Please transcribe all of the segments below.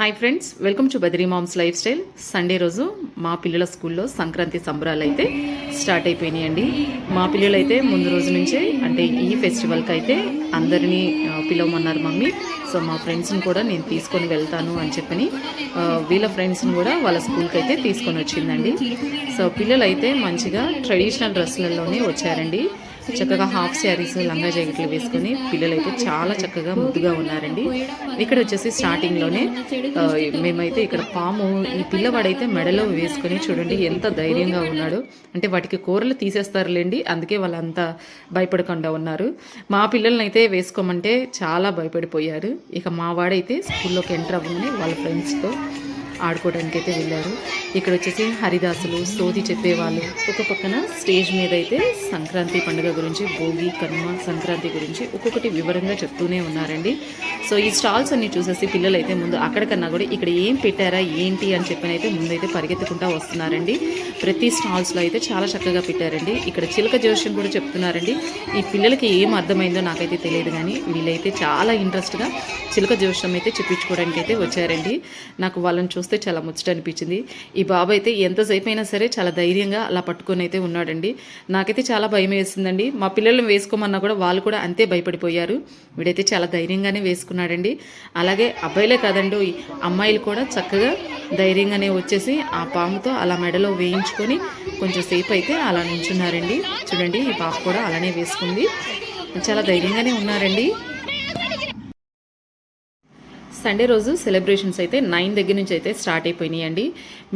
Hi friends welcome to Badri moms lifestyle Sunday రోజు మా పిల్లల స్కూల్లో సంక్రాంతి సంబరాలు అయితే స్టార్ట్ అయిపోయినాయండి. మా పిల్లలు అయితే ముందు రోజు నుంచే అంటే ఈ ఫెస్టివల్కి అయితే అందరినీ పిలవమన్నారు మమ్మీ. సో మా ఫ్రెండ్స్ని కూడా నేను తీసుకొని వెళ్తాను అని చెప్పని వీళ్ళ ఫ్రెండ్స్ని కూడా వాళ్ళ స్కూల్కి అయితే తీసుకొని వచ్చిందండి. సో పిల్లలు అయితే మంచిగా ట్రెడిషనల్ డ్రెస్సులలోనే వచ్చారండి. చక్కగా హాఫ్ శారీస్ లంగా జాకెట్లు వేసుకొని పిల్లలు అయితే చాలా చక్కగా ముద్దుగా ఉన్నారండి. ఇక్కడ వచ్చేసి స్టార్టింగ్లోనే మేమైతే ఇక్కడ పాము ఈ పిల్లవాడైతే మెడలో వేసుకొని చూడండి ఎంత ధైర్యంగా ఉన్నాడు. అంటే వాటికి కూరలు తీసేస్తారులేండి అందుకే వాళ్ళంతా భయపడకుండా ఉన్నారు. మా పిల్లల్ని అయితే వేసుకోమంటే చాలా భయపడిపోయారు. ఇక మా వాడైతే స్కూల్లోకి ఎంటర్ అవ్వమని వాళ్ళ ఫ్రెండ్స్తో ఆడుకోవడానికి అయితే వెళ్ళారు. ఇక్కడ వచ్చేసి హరిదాసులు సోది చెప్పేవాళ్ళు. ఒక పక్కన స్టేజ్ మీద అయితే సంక్రాంతి పండుగ గురించి భోగి కనుమ సంక్రాంతి గురించి ఒక్కొక్కటి వివరంగా చెప్తూనే ఉన్నారండి. సో ఈ స్టాల్స్ అన్ని చూసేసి పిల్లలు అయితే ముందు అక్కడికన్నా కూడా ఇక్కడ ఏం పెట్టారా ఏంటి అని చెప్పని అయితే ముందైతే పరిగెత్తుకుంటా వస్తున్నారండి. ప్రతి స్టాల్స్లో అయితే చాలా చక్కగా పెట్టారండి. ఇక్కడ చిలక జోష్యం కూడా చెప్తున్నారండి. ఈ పిల్లలకి ఏం అర్థమైందో నాకైతే తెలియదు కానీ వీళ్ళైతే చాలా ఇంట్రెస్ట్గా చిలక జోష్యం అయితే చెప్పించుకోవడానికి అయితే వచ్చారండి. నాకు వాళ్ళని చూస్తే చాలా ముచ్చట అనిపించింది. ఈ బాబు అయితే ఎంతసేపు అయినా సరే చాలా ధైర్యంగా అలా పట్టుకొని అయితే ఉన్నాడండి. నాకైతే చాలా భయం వేసిందండి. మా పిల్లల్ని వేసుకోమన్నా కూడా వాళ్ళు కూడా అంతే భయపడిపోయారు. వీడైతే చాలా ధైర్యంగానే వేసుకున్నాడండి. అలాగే అబ్బాయిలే కాదండి అమ్మాయిలు కూడా చక్కగా ధైర్యంగానే వచ్చేసి ఆ పాముతో అలా మెడలో వేయించుకొని కొంచెం సేపు అయితే అలా నించున్నారండి. చూడండి ఈ పాప కూడా అలానే వేసుకుంది. చాలా ధైర్యంగానే ఉన్నారండి. సండే రోజు సెలబ్రేషన్స్ అయితే నైన్ దగ్గర నుంచి అయితే స్టార్ట్ అయిపోయినాయండి.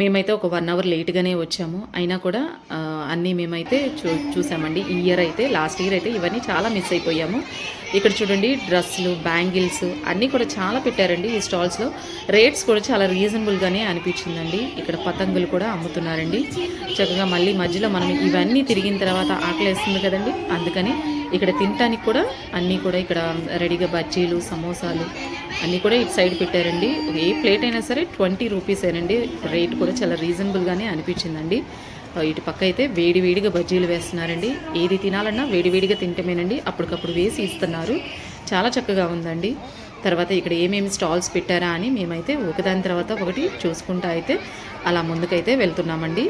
మేమైతే ఒక వన్ అవర్ లేట్గానే వచ్చాము. అయినా కూడా అన్నీ మేమైతే చూ చూసామండి. ఈ ఇయర్ అయితే లాస్ట్ ఇయర్ అయితే ఇవన్నీ చాలా మిస్ అయిపోయాము. ఇక్కడ చూడండి డ్రెస్సులు బ్యాంగిల్స్ అన్నీ కూడా చాలా పెట్టారండి ఈ స్టాల్స్లో రేట్స్ కూడా చాలా రీజనబుల్గానే అనిపించిందండి. ఇక్కడ పతంగులు కూడా అమ్ముతున్నారండి. చక్కగా మళ్ళీ మధ్యలో మనం ఇవన్నీ తిరిగిన తర్వాత ఆకలేస్తుంది కదండి. అందుకని ఇక్కడ తినటానికి కూడా అన్నీ కూడా ఇక్కడ రెడీగా బజ్జీలు సమోసాలు అన్నీ కూడా ఇటు సైడ్ పెట్టారండి. ఏ ప్లేట్ అయినా సరే ట్వంటీ రూపీసేనండి. రేట్ కూడా చాలా రీజనబుల్గానే అనిపించిందండి. ఇటు పక్క అయితే వేడివేడిగా బజ్జీలు వేస్తున్నారండి. ఏది తినాలన్నా వేడివేడిగా తింటమేనండి. అప్పటికప్పుడు వేసి ఇస్తున్నారు. చాలా చక్కగా ఉందండి. తర్వాత ఇక్కడ ఏమేమి స్టాల్స్ పెట్టారా అని మేమైతే ఒకదాని తర్వాత ఒకటి చూసుకుంటా అయితే అలా ముందుకైతే వెళ్తున్నామండి.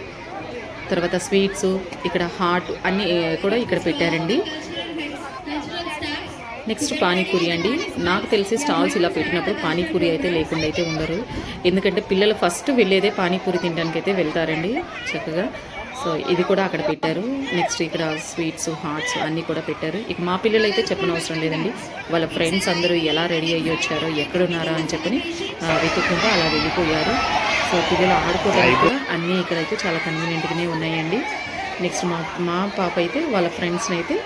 తర్వాత స్వీట్స్ ఇక్కడ హాట్ అన్నీ కూడా ఇక్కడ పెట్టారండి. నెక్స్ట్ పానీపూరి అండి. నాకు తెలిసి స్టాల్స్ ఇలా పెట్టినప్పుడు పానీపూరి అయితే లేకుండా అయితే ఉండరు. ఎందుకంటే పిల్లలు ఫస్ట్ వెళ్ళేదే పానీపూరి తినడానికి అయితే వెళ్తారండి. చక్కగా సో ఇది కూడా అక్కడ పెట్టారు. నెక్స్ట్ ఇక్కడ స్వీట్స్ హాట్స్ అన్నీ కూడా పెట్టారు. ఇక మా పిల్లలు అయితే చెప్పనవసరం లేదండి. వాళ్ళ ఫ్రెండ్స్ అందరూ ఎలా రెడీ అయ్యి వచ్చారో ఎక్కడున్నారా అని చెప్పని వెతుక్కుంటూ అలా వెళ్ళిపోయారు. సో పిల్లలు ఆడుకోవడానికి కూడా అన్నీ ఇక్కడైతే చాలా కన్వీనియంట్గానే ఉన్నాయండి. నెక్స్ట్ మా మా పాప అయితే వాళ్ళ ఫ్రెండ్స్ని అయితే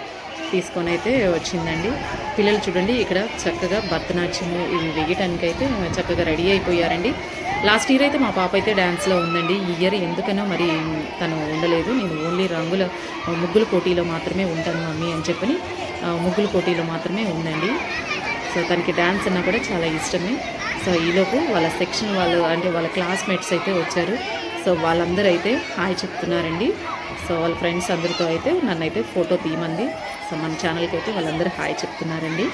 తీసుకొని అయితే వచ్చిందండి. పిల్లలు చూడండి ఇక్కడ చక్కగా భరతనాట్యం ఇవి వేయటానికి అయితే చక్కగా రెడీ అయిపోయారండి. లాస్ట్ ఇయర్ అయితే మా పాప అయితే డ్యాన్స్లో ఉందండి. ఈ ఇయర్ ఎందుకనో మరి తను ఉండలేదు. నేను ఓన్లీ రంగుల ముగ్గుల పోటీలో మాత్రమే ఉంటాను మమ్మీ అని చెప్పని ముగ్గుల పోటీలో మాత్రమే ఉందండి. సో తనకి డ్యాన్స్ అన్నా కూడా చాలా ఇష్టమే. సో ఈలోపు వాళ్ళ సెక్షన్ వాళ్ళు అంటే వాళ్ళ క్లాస్మేట్స్ అయితే వచ్చారు. సో వాళ్ళందరూ అయితే హాయ్ చెప్తున్నారండి. సో వాళ్ళ ఫ్రెండ్స్ అందరితో అయితే నన్ను అయితే ఫోటో తీయమంది. సో మన ఛానల్కి అయితే వాళ్ళందరూ హాయ్ చెప్తున్నారండి.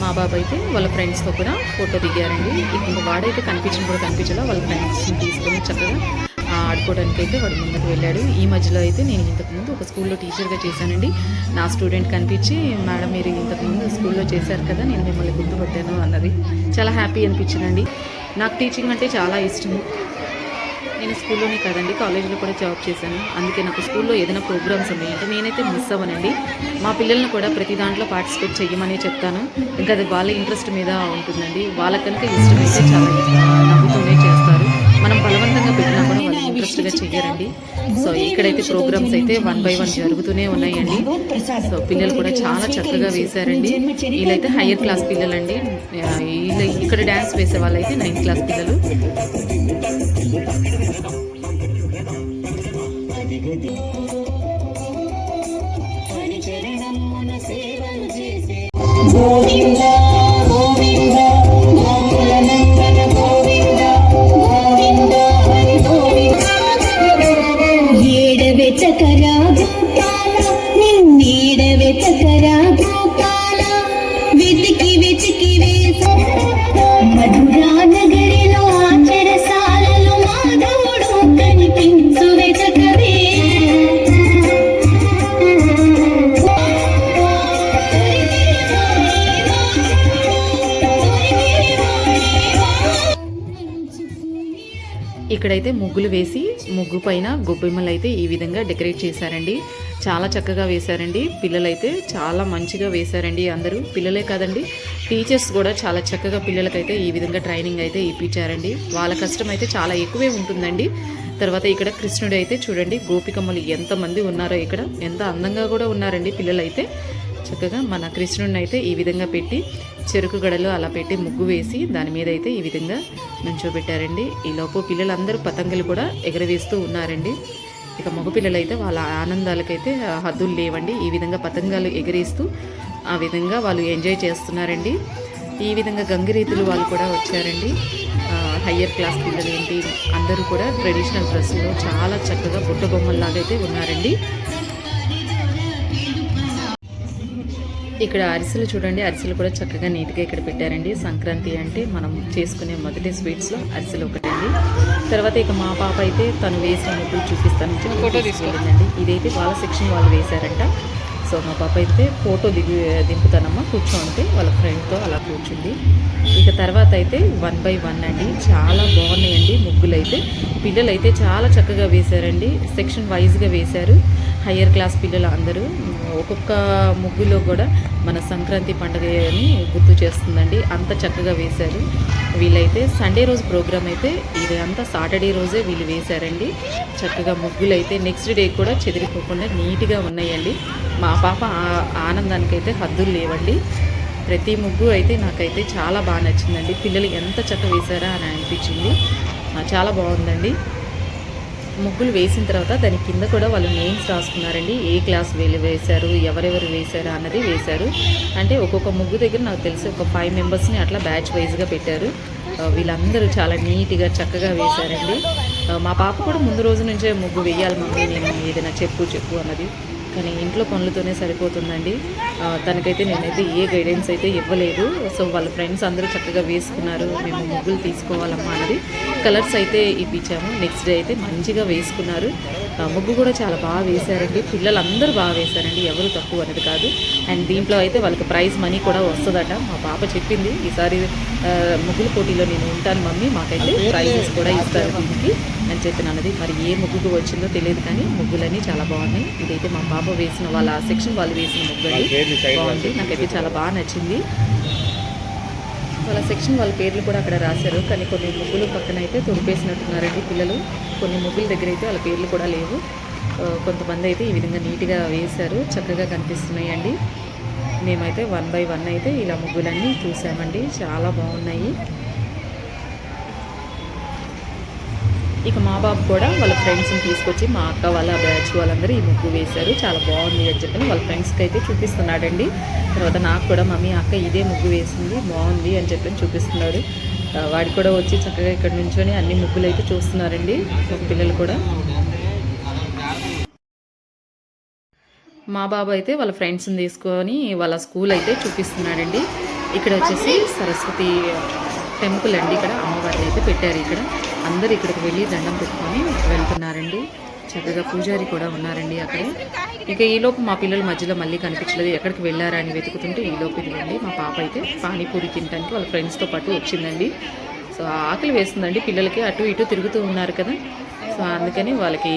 మా బాబు అయితే వాళ్ళ ఫ్రెండ్స్తో కూడా ఫోటో దిగారండి. ఇంకా వాడైతే కనిపించిన కూడా కనిపించలా వాళ్ళ ఫ్రెండ్స్ని తీసుకొని చక్కగా ఆడుకోవడానికి అయితే వాడు ముందుకు వెళ్ళాడు. ఈ మధ్యలో అయితే నేను ఇంతకుముందు ఒక స్కూల్లో టీచర్గా చేశానండి. నా స్టూడెంట్ కనిపించి మేడం మీరు ఇంతకుముందు స్కూల్లో చేశారు కదా నేను మిమ్మల్ని గుర్తుపట్టాను అన్నది. చాలా హ్యాపీ అనిపించిందండి. నాకు టీచింగ్ అంటే చాలా ఇష్టం నేను స్కూల్లోనే కాదండి కాలేజీలో కూడా జాబ్ చేశాను. అందుకే నాకు స్కూల్లో ఏదైనా ప్రోగ్రామ్స్ ఉన్నాయంటే నేనైతే మిస్ అవ్వనండి. మా పిల్లల్ని కూడా ప్రతి దాంట్లో పార్టిసిపేట్ చేయమని చెప్తాను. ఇంకా అది వాళ్ళ ఇంట్రెస్ట్ మీద ఉంటుందండి. వాళ్ళ కనుక ఇష్టమైతే చాలా నవ్వుతూనే చేస్తారు. మనం బలవంతంగా పెట్టినా కూడా వాళ్ళు ఇంట్రెస్ట్గా చెయ్యరండి. సో ఇక్కడైతే ప్రోగ్రామ్స్ అయితే వన్ బై వన్ జరుగుతూనే ఉన్నాయండి. సో పిల్లలు కూడా చాలా చక్కగా వేశారండి. వీళ్ళైతే హయ్యర్ క్లాస్ పిల్లలండి. వీళ్ళ ఇక్కడ డ్యాన్స్ వేసే వాళ్ళైతే నైన్త్ క్లాస్ పిల్లలు. ఇక్కడైతే ముగ్గులు వేసి ముగ్గు పైన గొబ్బెమ్మలు అయితే ఈ విధంగా డెకరేట్ చేశారండి. చాలా చక్కగా వేశారండి. పిల్లలైతే చాలా మంచిగా వేశారండి అందరూ. పిల్లలే కాదండి టీచర్స్ కూడా చాలా చక్కగా పిల్లలకైతే ఈ విధంగా ట్రైనింగ్ అయితే ఇప్పించారండి. వాళ్ళ కష్టం అయితే చాలా ఎక్కువే ఉంటుందండి. తర్వాత ఇక్కడ కృష్ణుడు అయితే చూడండి గోపికమ్మలు ఎంతమంది ఉన్నారో ఇక్కడ. ఎంత అందంగా కూడా ఉన్నారండి పిల్లలైతే. చక్కగా మన కృష్ణుడిని అయితే ఈ విధంగా పెట్టి చెరుకు గడలు అలా పెట్టి ముగ్గు వేసి దాని మీద అయితే ఈ విధంగా నుంచోబెట్టారండి. ఈలోపు పిల్లలందరూ పతంగులు కూడా ఎగరవేస్తూ ఉన్నారండి. ఇక మగపిల్లలైతే అయితే వాళ్ళ ఆనందాలకైతే హద్దులు లేవండి. ఈ విధంగా పతంగాలు ఎగరేస్తూ ఆ విధంగా వాళ్ళు ఎంజాయ్ చేస్తున్నారండి. ఈ విధంగా గంగిరీతులు వాళ్ళు కూడా వచ్చారండి. హయ్యర్ క్లాస్ పిల్లలు ఏంటి? అందరూ కూడా ట్రెడిషనల్ డ్రెస్సులో చాలా చక్కగా బుట్ట బొమ్మల్లాగైతే అయితే ఉన్నారండి. ఇక్కడ అరిసెలు చూడండి అరిసెలు కూడా చక్కగా నీట్గా ఇక్కడ పెట్టారండి. సంక్రాంతి అంటే మనం చేసుకునే మొదటి స్వీట్స్లో అరిసెలు ఒకటండి. తర్వాత ఇక మా పాప అయితే తను వేసిన ముగ్గులు చూపిస్తాను ఫోటో తీసుకెళ్ళిందండి. ఇదైతే వాళ్ళ సెక్షన్ వాళ్ళు వేశారంట. సో మా పాప అయితే ఫోటో దిగి దింపుతానమ్మా కూర్చోంటే వాళ్ళ ఫ్రెండ్తో అలా కూర్చుంది. ఇక తర్వాత అయితే వన్ బై వన్ అండి. చాలా బాగున్నాయండి ముగ్గులు అయితే పిల్లలు అయితే చాలా చక్కగా వేశారండి. సెక్షన్ వైజ్గా వేశారు. హయ్యర్ క్లాస్ పిల్లలు అందరూ. ఒక్కొక్క ముగ్గులో కూడా మన సంక్రాంతి పండుగని గుర్తు చేస్తుందండి. అంత చక్కగా వేశారు. వీళ్ళైతే సండే రోజు ప్రోగ్రామ్ అయితే ఇది అంతా సాటర్డే రోజే వీళ్ళు వేశారండి. చక్కగా ముగ్గులు అయితే నెక్స్ట్ డే కూడా చెదిరిపోకుండా నీట్గా ఉన్నాయండి. మా పాప ఆనందానికైతే హద్దులు లేవండి. ప్రతి ముగ్గు అయితే నాకైతే చాలా బాగా నచ్చిందండి. పిల్లలు ఎంత చక్క వేశారా అని అనిపించింది. చాలా బాగుందండి. ముగ్గులు వేసిన తర్వాత దాని కింద కూడా వాళ్ళు నేమ్స్ రాసుకున్నారండి. ఏ క్లాస్ వీళ్ళు వేశారు ఎవరెవరు వేశారు అన్నది వేశారు. అంటే ఒక్కొక్క ముగ్గు దగ్గర నాకు తెలిసి ఒక ఫైవ్ మెంబర్స్ని అట్లా బ్యాచ్ వైజ్గా పెట్టారు. వీళ్ళందరూ చాలా నీట్గా చక్కగా వేశారండి. మా పాప కూడా ముందు రోజు నుంచే ముగ్గు వేయాలి మమ్మీ నేను ఏదైనా చెప్పు చెప్పు అన్నది. కానీ ఇంట్లో పనులతోనే సరిపోతుందండి. తనకైతే నేనైతే ఏ గైడెన్స్ అయితే ఇవ్వలేదు. సో వాళ్ళ ఫ్రెండ్స్ అందరూ చక్కగా వేసుకున్నారు. మేము ముగ్గులు తీసుకోవాలమ్మా అన్నది. కలర్స్ అయితే ఇప్పించాము. నెక్స్ట్ డే అయితే మంచిగా వేసుకున్నారు. ముగ్గు కూడా చాలా బాగా వేశారండి. పిల్లలందరూ బాగా వేశారండి. ఎవరు తక్కువ అనేది కాదు. అండ్ దీంట్లో అయితే వాళ్ళకి ప్రైజ్ మనీ కూడా వస్తుందట. మా పాప చెప్పింది. ఈసారి ముగ్గుల పోటీలో నేను ఉంటాను మమ్మీ. మాకైతే ప్రైజెస్ కూడా ఇస్తారు దీనికి. అని చెప్పిన అన్నది మరి ఏ ముగ్గుకు వచ్చిందో తెలియదు కానీ ముగ్గులన్నీ చాలా బాగున్నాయి. ఇదైతే మా పాప వేసిన వాళ్ళ సెక్షన్ వాళ్ళు వేసిన ముగ్గు అండి బాగుంది. నాకైతే చాలా బాగా నచ్చింది. వాళ్ళ సెక్షన్ వాళ్ళ పేర్లు కూడా అక్కడ రాశారు. కానీ కొన్ని ముగ్గులు పక్కన అయితే తుడిపేసినట్టున్నారండి పిల్లలు. కొన్ని ముగ్గుల దగ్గర అయితే వాళ్ళ పేర్లు కూడా లేవు. కొంతమంది అయితే ఈ విధంగా నీట్గా వేశారు. చక్కగా కనిపిస్తున్నాయండి. మేమైతే వన్ బై వన్ అయితే ఇలా ముగ్గులన్నీ చూసామండి. చాలా బాగున్నాయి. ఇక మా బాబు కూడా వాళ్ళ ఫ్రెండ్స్ని తీసుకొచ్చి మా అక్క వాళ్ళ బ్యాచ్ వాళ్ళందరూ ఈ ముగ్గు వేశారు. చాలా బాగుంది అని చెప్పి వాళ్ళ ఫ్రెండ్స్కి అయితే చూపిస్తున్నాడండి. తర్వాత నాకు కూడా మమ్మీ అక్క ఇదే ముగ్గు వేసింది బాగుంది అని చెప్పి చూపిస్తున్నాడు వాడు వాడికి కూడా వచ్చి చక్కగా ఇక్కడ నుంచొని అన్ని ముగ్గులు అయితే చూస్తున్నారండి. ఒక పిల్లలు కూడా. మా బాబు అయితే వాళ్ళ ఫ్రెండ్స్ని తీసుకొని వాళ్ళ స్కూల్ అయితే చూపిస్తున్నాడండి. ఇక్కడ వచ్చేసి సరస్వతి టెంపుల్ అండి ఇక్కడ. అమ్మవారిని అయితే పెట్టారు ఇక్కడ. అందరు ఇక్కడికి వెళ్ళి దండం పెట్టుకొని వెళ్తున్నారండి. చక్కగా పూజారి కూడా ఉన్నారండి అక్కడ. ఇక ఈలోపు మా పిల్లల మధ్యలో మళ్ళీ కనిపించలేదు. ఎక్కడికి వెళ్ళారా అని వెతుకుతుంటే ఈలోపు ఇదిగండి మా పాప అయితే పానీపూరి తినడానికి వాళ్ళ ఫ్రెండ్స్తో పాటు వచ్చిందండి. సో ఆకలి వేస్తుందండి పిల్లలకి. అటు ఇటు తిరుగుతూ ఉన్నారు కదా. సో అందుకని వాళ్ళకి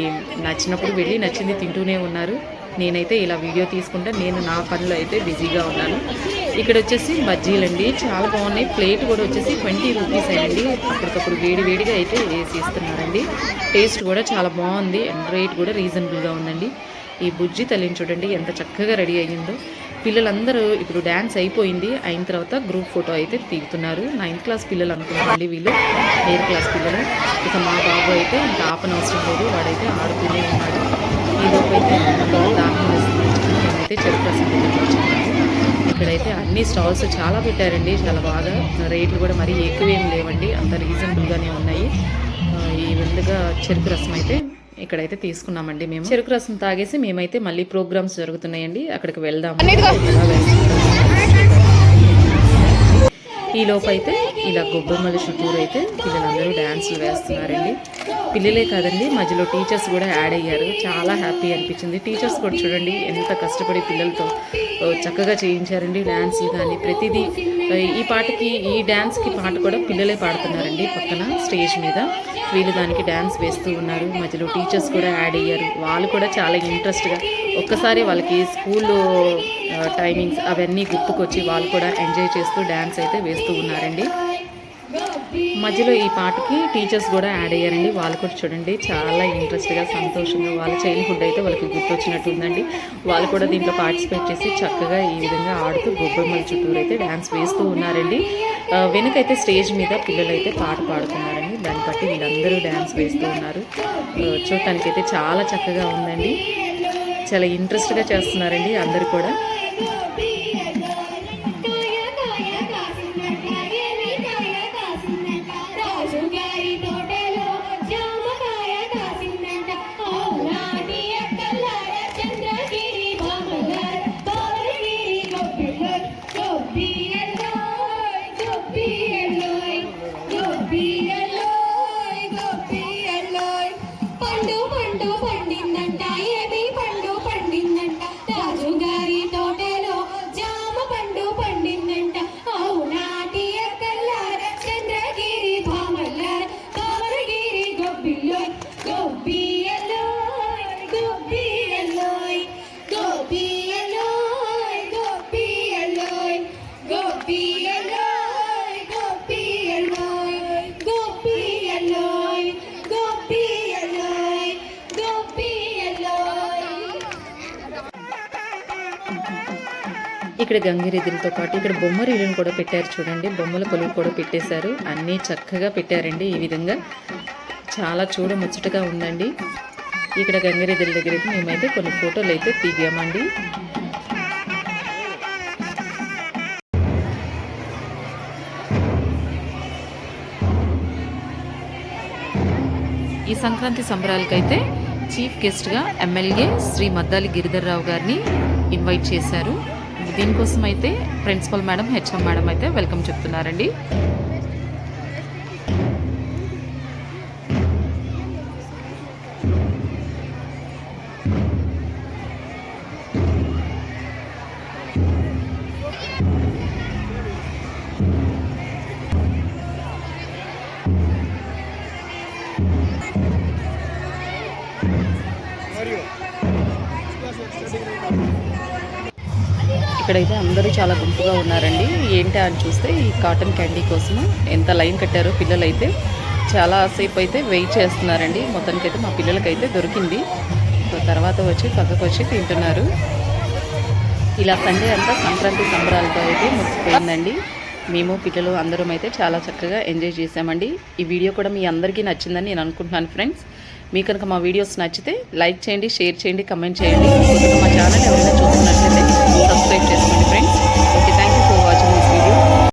నచ్చినప్పుడు వెళ్ళి నచ్చింది తింటూనే ఉన్నారు. నేనైతే ఇలా వీడియో తీసుకుంటే నేను నా పనిలో అయితే బిజీగా ఉన్నాను. ఇక్కడ వచ్చేసి బజ్జీలండి చాలా బాగున్నాయి. ప్లేట్ కూడా వచ్చేసి ట్వంటీ రూపీస్ అయ్యండి అప్పటికప్పుడు వేడి వేడిగా అయితే వేసి ఇస్తున్నారండి టేస్ట్ కూడా చాలా బాగుంది. అండ్ రేట్ కూడా రీజనబుల్గా ఉందండి. ఈ బుజ్జి తల్లిని చూడండి ఎంత చక్కగా రెడీ అయ్యిందో. పిల్లలందరూ ఇప్పుడు డ్యాన్స్ అయిపోయింది. అయిన తర్వాత గ్రూప్ ఫోటో అయితే దిగుతున్నారు. నైన్త్ క్లాస్ పిల్లలు అనుకుంటాండి వీళ్ళు. ఎయిత్ క్లాస్ పిల్లలు. ఇక మా బాబు అయితే ఇంకా ఆపనవసరం లేదు. వాడైతే ఆడుతూనే ఉన్నాడు. అయితే చెరుకు ఇక్కడైతే అన్ని స్టాల్స్ చాలా పెట్టారండి చాలా బాగా. రేట్లు కూడా మరీ ఎక్కువేం లేవండి అంత రీజనబుల్గానే ఉన్నాయి. ఈ విధంగా చెరుకు రసం అయితే ఇక్కడైతే తీసుకున్నామండి మేము. చెరుకు రసం తాగేసి మేమైతే మళ్ళీ ప్రోగ్రామ్స్ జరుగుతున్నాయండి అక్కడికి వెళ్దాం ఈ లోపు అయితే ఇలా గొబ్బెమ్మల చుట్టూరు అయితే పిల్లలందరూ డ్యాన్సులు వేస్తున్నారండి. పిల్లలే కాదండి మధ్యలో టీచర్స్ కూడా యాడ్ అయ్యారు. చాలా హ్యాపీ అనిపించింది. టీచర్స్ కూడా చూడండి ఎంత కష్టపడి పిల్లలతో చక్కగా చేయించారండి డ్యాన్సులు కానీ. ప్రతిదీ ఈ పాటకి ఈ డ్యాన్స్కి పాట కూడా పిల్లలే పాడుతున్నారండి పక్కన స్టేజ్ మీద. వీళ్ళు దానికి డ్యాన్స్ వేస్తూ ఉన్నారు. మధ్యలో టీచర్స్ కూడా యాడ్ అయ్యారు. వాళ్ళు కూడా చాలా ఇంట్రెస్ట్గా ఒక్కసారి వాళ్ళకి స్కూల్లో టైమింగ్స్ అవన్నీ గుర్తుకొచ్చి వాళ్ళు కూడా ఎంజాయ్ చేస్తూ డ్యాన్స్ అయితే వేస్తూ ఉన్నారండి. మధ్యలో ఈ పాటకి టీచర్స్ కూడా యాడ్ అయ్యారండి. వాళ్ళు కూడా చూడండి చాలా ఇంట్రెస్ట్గా సంతోషంగా వాళ్ళ చైల్డ్హుడ్ అయితే వాళ్ళకి గుర్తొచ్చినట్టు ఉందండి వాళ్ళు కూడా దీంట్లో పార్టిసిపేట్ చేసి చక్కగా ఈ విధంగా ఆడుతూ గొబ్బెమ్మల చుట్టూరు అయితే డ్యాన్స్ వేస్తూ ఉన్నారండి. ఆ, వెనకైతే స్టేజ్ మీద పిల్లలు అయితే పాట పాడుతున్నారండి. దాన్ని బట్టి వీళ్ళందరూ డ్యాన్స్ వేస్తూ ఉన్నారు. ఆ, చూడటానికి అయితే చాలా చక్కగా ఉందండి. చాలా ఇంట్రెస్ట్గా చేస్తున్నారండి అందరు కూడా. ఇక్కడ గంగిరెద్దులతో పాటు ఇక్కడ బొమ్మరీలను కూడా పెట్టారు చూడండి. బొమ్మల కొలువు కూడా పెట్టేశారు. అన్నీ చక్కగా పెట్టారండి ఈ విధంగా. చాలా చూడ ముచ్చటగా ఉందండి. ఇక్కడ గంగిరెద్దుల దగ్గర అయితే మేమైతే కొన్ని ఫోటోలు అయితే తీగామండి ఈ సంక్రాంతి సంబరాలకైతే చీఫ్ గెస్ట్గా ఎమ్మెల్యే శ్రీ మద్దాలి గిరిధర్రావు గారిని ఇన్వైట్ చేశారు. దీనికోసం అయితే ప్రిన్సిపల్ మేడం హెచ్ఎం మేడం అయితే వెల్కమ్ చెప్తున్నారండి. ఇక్కడైతే అందరూ చాలా గుంపుగా ఉన్నారండి. ఏంటి అని చూస్తే ఈ కాటన్ క్యాండీ కోసం ఎంత లైన్ కట్టారో పిల్లలైతే చాలాసేపు చాలా సేపు అయితే వెయిట్ చేస్తున్నారండి. మొత్తానికైతే మా పిల్లలకైతే దొరికింది. సో తర్వాత వచ్చి పక్కకు వచ్చి తింటున్నారు. ఇలా సండే అంతా సంక్రాంతి సంబరాలతో అయితే ముగిసిపోయిందండి. మేము పిల్లలు అందరం అయితే చాలా చక్కగా ఎంజాయ్ చేసామండి ఈ వీడియో కూడా మీ అందరికీ నచ్చిందని నేను అనుకుంటున్నాను ఫ్రెండ్స్. మీ కనుక మా వీడియోస్ నచ్చితే లైక్ చేయండి షేర్ చేయండి కమెంట్ చేయండి. మా ఛానల్ ఎవరైనా చూస్తున్నట్లయితే సబ్స్క్రైబ్ చేసుకోండి.